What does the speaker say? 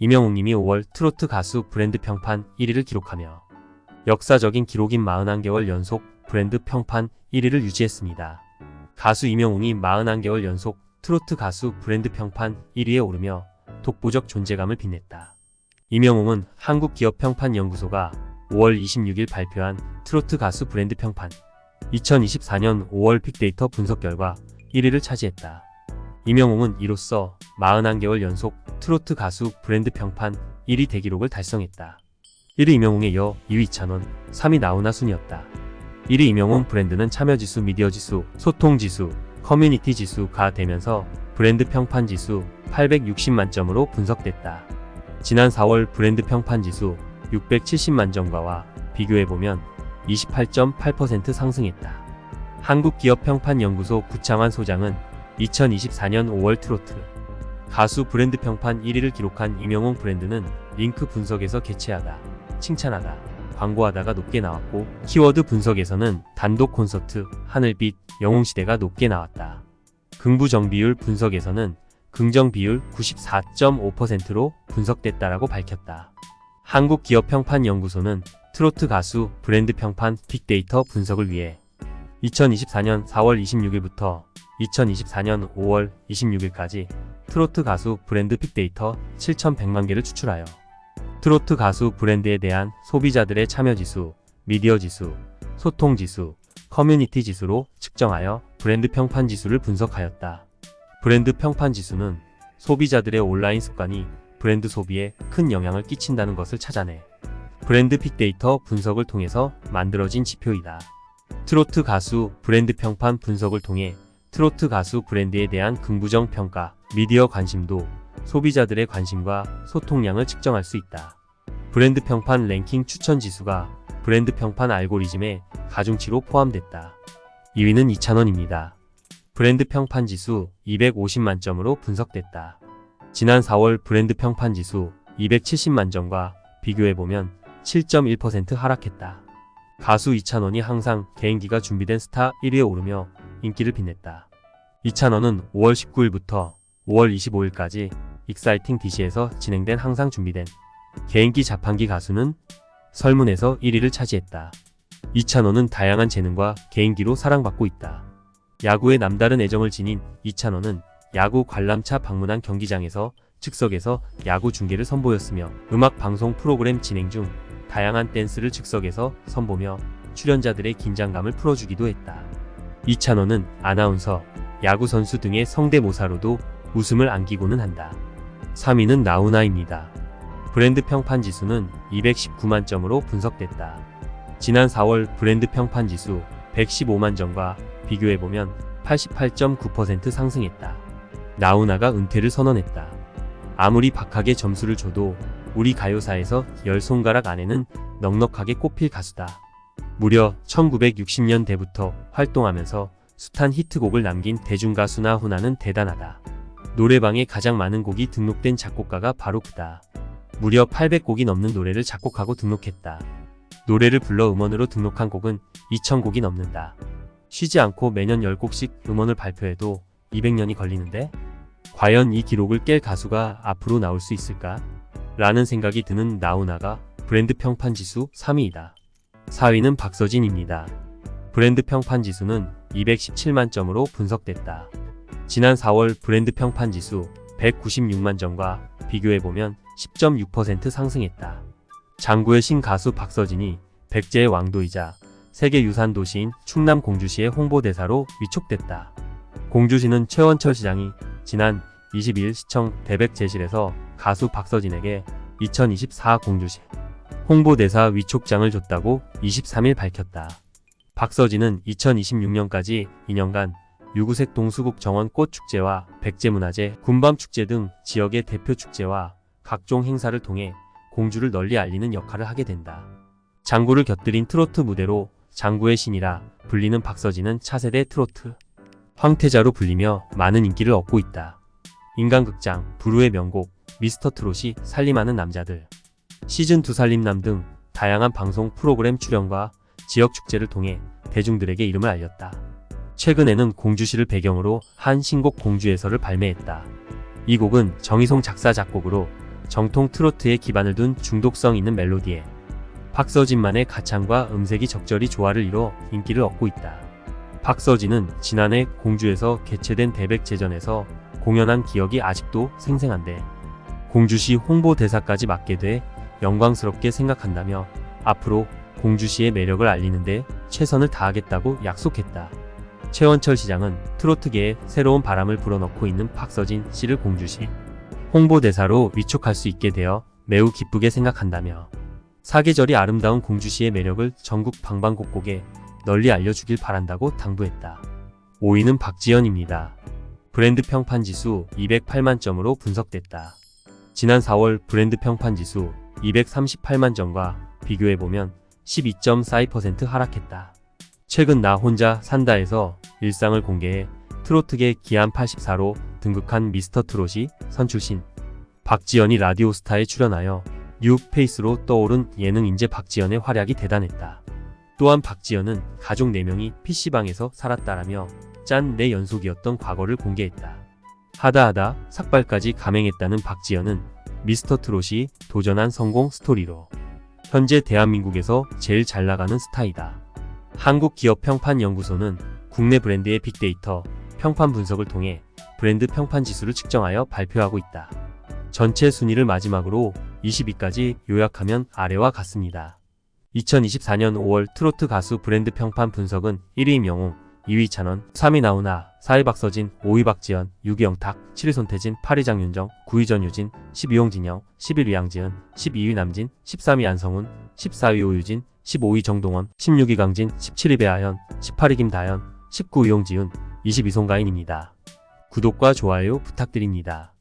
이명웅님이 5월 트로트 가수 브랜드 평판 1위를 기록하며 역사적인 기록인 41개월 연속 브랜드 평판 1위를 유지했습니다. 가수 이명웅이 41개월 연속 트로트 가수 브랜드 평판 1위에 오르며 독보적 존재감을 빛냈다. 이명웅은 한국기업평판연구소가 5월 26일 발표한 트로트 가수 브랜드 평판 2024년 5월 빅데이터 분석 결과 1위를 차지했다. 이명웅은 이로써 41개월 연속 트로트 가수 브랜드 평판 1위 대기록을 달성했다. 1위 이명웅에 이어 2위 이찬원, 3위 나훈아 순이었다. 1위 이명웅 브랜드는 참여지수, 미디어지수, 소통지수, 커뮤니티지수가 되면서 브랜드 평판지수 860만점으로 분석됐다. 지난 4월 브랜드 평판지수 670만점과와 비교해보면 28.8% 상승했다. 한국기업평판연구소 구창환 소장은 2024년 5월 트로트 가수 브랜드 평판 1위를 기록한 이명웅 브랜드는 링크 분석에서 개최하다, 칭찬하다, 광고하다가 높게 나왔고 키워드 분석에서는 단독 콘서트, 하늘빛, 영웅시대가 높게 나왔다. 긍부정 비율 분석에서는 긍정 비율 94.5%로 분석됐다라고 밝혔다. 한국기업평판연구소는 트로트 가수 브랜드 평판 빅데이터 분석을 위해 2024년 4월 26일부터 2024년 5월 26일까지 트로트 가수 브랜드 빅데이터 7,100만 개를 추출하여 트로트 가수 브랜드에 대한 소비자들의 참여 지수, 미디어 지수, 소통 지수, 커뮤니티 지수로 측정하여 브랜드 평판 지수를 분석하였다. 브랜드 평판 지수는 소비자들의 온라인 습관이 브랜드 소비에 큰 영향을 끼친다는 것을 찾아내 브랜드 빅데이터 분석을 통해서 만들어진 지표이다. 트로트 가수 브랜드 평판 분석을 통해 트로트 가수 브랜드에 대한 긍부정 평가, 미디어 관심도, 소비자들의 관심과 소통량을 측정할 수 있다. 브랜드 평판 랭킹 추천 지수가 브랜드 평판 알고리즘의 가중치로 포함됐다. 2위는 2,000원입니다. 브랜드 평판 지수 250만 점으로 분석됐다. 지난 4월 브랜드 평판 지수 270만 점과 비교해보면 7.1% 하락했다. 가수 이찬원이 항상 개인기가 준비된 스타 1위에 오르며 인기를 빛냈다. 이찬원은 5월 19일부터 5월 25일까지 익사이팅 DC에서 진행된 항상 준비된 개인기 자판기 가수는 설문에서 1위를 차지했다. 이찬원은 다양한 재능과 개인기로 사랑받고 있다. 야구에 남다른 애정을 지닌 이찬원은 야구 관람차 방문한 경기장에서 즉석에서 야구 중계를 선보였으며 음악 방송 프로그램 진행 중 다양한 댄스를 즉석에서 선보며 출연자들의 긴장감을 풀어주기도 했다. 이찬원은 아나운서, 야구 선수 등의 성대모사로도 웃음을 안기고는 한다. 3위는 나훈아입니다. 브랜드 평판 지수는 219만 점으로 분석됐다. 지난 4월 브랜드 평판 지수 115만 점과 비교해보면 88.9% 상승했다. 나훈아가 은퇴를 선언했다. 아무리 박하게 점수를 줘도 우리 가요사에서 열 손가락 안에는 넉넉하게 꼽힐 가수다. 무려 1960년대부터 활동하면서 숱한 히트곡을 남긴 대중가수 나훈아는 대단하다. 노래방에 가장 많은 곡이 등록된 작곡가가 바로 그다. 무려 800곡이 넘는 노래를 작곡하고 등록했다. 노래를 불러 음원으로 등록한 곡은 2000곡이 넘는다. 쉬지 않고 매년 10곡씩 음원을 발표해도 200년이 걸리는데? 과연 이 기록을 깰 가수가 앞으로 나올 수 있을까? 라는 생각이 드는 나훈아가 브랜드 평판 지수 3위이다. 4위는 박서진입니다. 브랜드 평판 지수는 217만 점으로 분석됐다. 지난 4월 브랜드 평판 지수 196만 점과 비교해보면 10.6% 상승했다. 장구의 신가수 박서진이 백제의 왕도이자 세계 유산 도시인 충남 공주시의 홍보대사로 위촉됐다. 공주시는 최원철 시장이 지난 22일 시청 대백 제실에서 가수 박서진에게 2024 공주시 홍보대사 위촉장을 줬다고 23일 밝혔다. 박서진은 2026년까지 2년간 유구색 동수국 정원 꽃축제와 백제문화제, 군밤축제 등 지역의 대표 축제와 각종 행사를 통해 공주를 널리 알리는 역할을 하게 된다. 장구를 곁들인 트로트 무대로 장구의 신이라 불리는 박서진은 차세대 트로트 황태자로 불리며 많은 인기를 얻고 있다. 인간극장, 부르의 명곡, 미스터 트롯이 살림하는 남자들, 시즌 2 살림남 등 다양한 방송 프로그램 출연과 지역 축제를 통해 대중들에게 이름을 알렸다. 최근에는 공주시를 배경으로 한 신곡 공주에서를 발매했다. 이 곡은 정희송 작사 작곡으로 정통 트로트에 기반을 둔 중독성 있는 멜로디에 박서진만의 가창과 음색이 적절히 조화를 이뤄 인기를 얻고 있다. 박서진은 지난해 공주에서 개최된 대백제전에서 공연한 기억이 아직도 생생한데 공주시 홍보대사까지 맡게 돼 영광스럽게 생각한다며 앞으로 공주시의 매력을 알리는데 최선을 다하겠다고 약속했다. 최원철 시장은 트로트계에 새로운 바람을 불어넣고 있는 박서진 씨를 공주시 홍보대사로 위촉할 수 있게 되어 매우 기쁘게 생각한다며 사계절이 아름다운 공주시의 매력을 전국 방방곡곡에 널리 알려주길 바란다고 당부했다. 5위는 박지연입니다. 브랜드 평판 지수 208만 점으로 분석됐다. 지난 4월 브랜드 평판 지수 238만 점과 비교해보면 12.42% 하락했다. 최근 나 혼자 산다에서 일상을 공개해 트로트계 기안 84로 등극한 미스터 트롯이 선출신 박지연이 라디오스타에 출연하여 뉴 페이스로 떠오른 예능 인재 박지연의 활약이 대단했다. 또한 박지연은 가족 4명이 PC방에서 살았다라며 짠 내 연속이었던 과거를 공개했다. 하다하다 삭발까지 감행했다는 박지연은 미스터 트롯이 도전한 성공 스토리로 현재 대한민국에서 제일 잘 나가는 스타이다. 한국기업평판연구소는 국내 브랜드의 빅데이터 평판 분석을 통해 브랜드 평판 지수를 측정하여 발표하고 있다. 전체 순위를 마지막으로 20위까지 요약하면 아래와 같습니다. 2024년 5월 트로트 가수 브랜드 평판 분석은 1위 명웅, 2위 찬원, 3위 나훈아, 4위 박서진, 5위 박지연, 6위 영탁, 7위 손태진, 8위 장윤정, 9위 전유진, 10위 홍진영, 11위 양지은, 12위 남진, 13위 안성훈, 14위 오유진, 15위 정동원, 16위 강진, 17위 배아현, 18위 김다현, 19위 용지훈, 22위 송가인입니다. 구독과 좋아요 부탁드립니다.